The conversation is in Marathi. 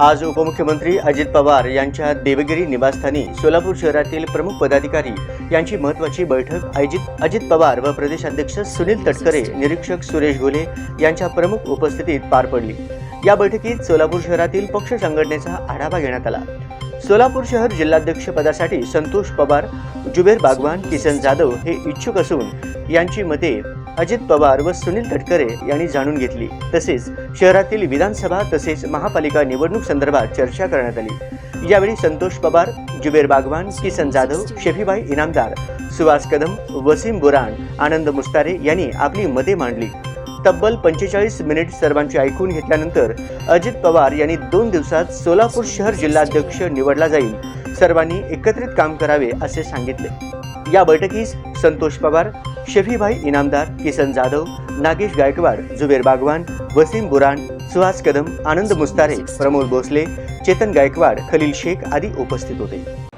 आज उपमुख्यमंत्री अजित पवार यांच्या देवगिरी निवासस्थानी सोलापूर शहरातील प्रमुख पदाधिकारी यांची महत्त्वाची बैठक आयोजित अजित पवार व प्रदेशाध्यक्ष सुनील तटकरे निरीक्षक सुरेश घोले यांच्या प्रमुख उपस्थितीत पार पडली. या बैठकीत सोलापूर शहरातील पक्ष संघटनेचा आढावा घेण्यात आला. सोलापूर शहर जिल्हाध्यक्ष पदासाठी संतोष पवार जुबेर बागवान किसन जाधव हे इच्छुक असून यांची मते अजित पवार व सुनील तटकरे यांनी जाणून घेतली. तसेच शहरातील विधानसभा तसेच महापालिका निवडणूक संदर्भात चर्चा करण्यात आली. यावेळी संतोष पवार जुबेर बागवान किसन जाधव शेफीबाई इनामदार सुहास कदम वसीम बुराण आनंद मुस्तारे यांनी आपली मते मांडली. तब्बल पंचेचाळीस मिनिट सर्वांचे ऐकून घेतल्यानंतर अजित पवार यांनी दोन दिवसात सोलापूर शहर जिल्हाध्यक्ष निवडला जाईल. सर्वांनी एकत्रित काम करावे असे सांगितले. या बैठकीस संतोष पवार शफीभाई इनामदार किसन जाधव नागेश गायकवाड जुबेर बागवान वसीम बुराण सुहास कदम आनंद मुस्तारे प्रमोद भोसले चेतन गायकवाड खलील शेख आदी उपस्थित होते.